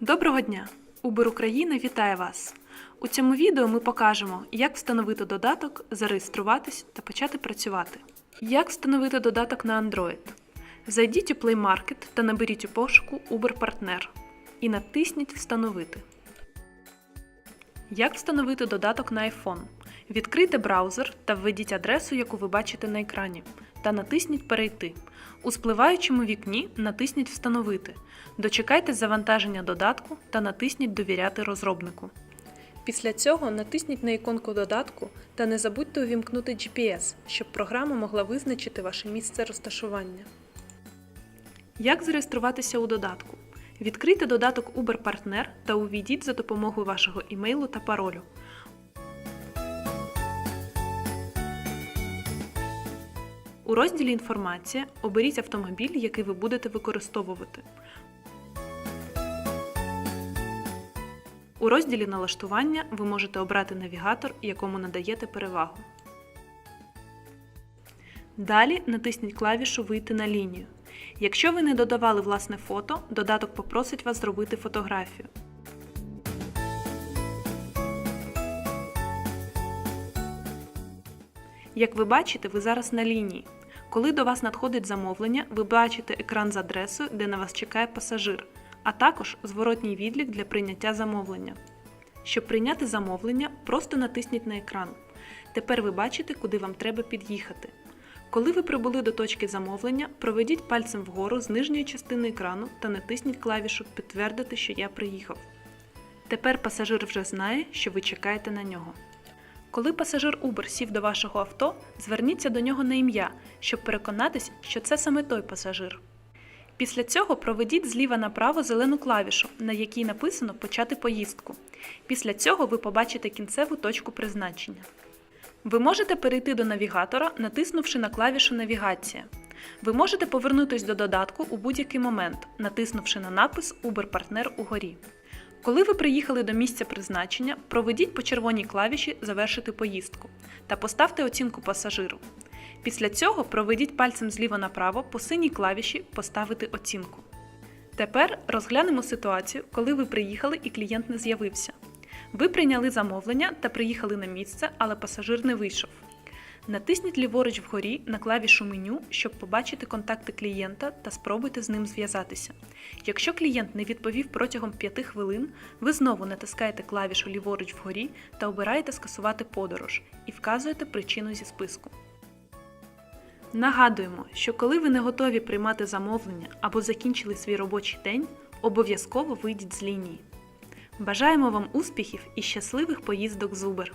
Доброго дня! Uber Україна вітає вас! У цьому відео ми покажемо, як встановити додаток, зареєструватись та почати працювати. Як встановити додаток на Android? Зайдіть у Play Market та наберіть у пошуку Uber Partner і натисніть Встановити. Як встановити додаток на iPhone? Відкрийте браузер та введіть адресу, яку ви бачите на екрані, та натисніть Перейти. У спливаючому вікні натисніть Встановити. Дочекайте завантаження додатку та натисніть Довіряти розробнику. Після цього натисніть на іконку додатку та не забудьте увімкнути GPS, щоб програма могла визначити ваше місце розташування. Як зареєструватися у додатку? Відкрийте додаток Uber Partner та увійдіть за допомогою вашого імейлу та паролю. У розділі Інформація оберіть автомобіль, який ви будете використовувати. У розділі Налаштування ви можете обрати навігатор, якому надаєте перевагу. Далі натисніть клавішу Вийти на лінію. Якщо ви не додавали власне фото, додаток попросить вас зробити фотографію. Як ви бачите, ви зараз на лінії. Коли до вас надходить замовлення, ви бачите екран з адресою, де на вас чекає пасажир, а також зворотній відлік для прийняття замовлення. Щоб прийняти замовлення, просто натисніть на екран. Тепер ви бачите, куди вам треба під'їхати. Коли ви прибули до точки замовлення, проведіть пальцем вгору з нижньої частини екрану та натисніть клавішу Підтвердити, що я приїхав. Тепер пасажир вже знає, що ви чекаєте на нього. Коли пасажир Uber сів до вашого авто, зверніться до нього на ім'я, щоб переконатись, що це саме той пасажир. Після цього проведіть зліва направо зелену клавішу, на якій написано Почати поїздку. Після цього ви побачите кінцеву точку призначення. Ви можете перейти до навігатора, натиснувши на клавішу Навігація. Ви можете повернутися до додатку у будь-який момент, натиснувши на напис Uber Partner угорі. Коли ви приїхали до місця призначення, проведіть по червоній клавіші Завершити поїздку та поставте оцінку пасажиру. Після цього проведіть пальцем зліва направо по синій клавіші Поставити оцінку. Тепер розглянемо ситуацію, коли ви приїхали і клієнт не з'явився. Ви прийняли замовлення та приїхали на місце, але пасажир не вийшов. Натисніть ліворуч вгорі на клавішу меню, щоб побачити контакти клієнта та спробуйте з ним зв'язатися. Якщо клієнт не відповів протягом 5 хвилин, ви знову натискаєте клавішу ліворуч вгорі та обираєте скасувати подорож і вказуєте причину зі списку. Нагадуємо, що коли ви не готові приймати замовлення або закінчили свій робочий день, обов'язково вийдіть з лінії. Бажаємо вам успіхів і щасливих поїздок з Uber!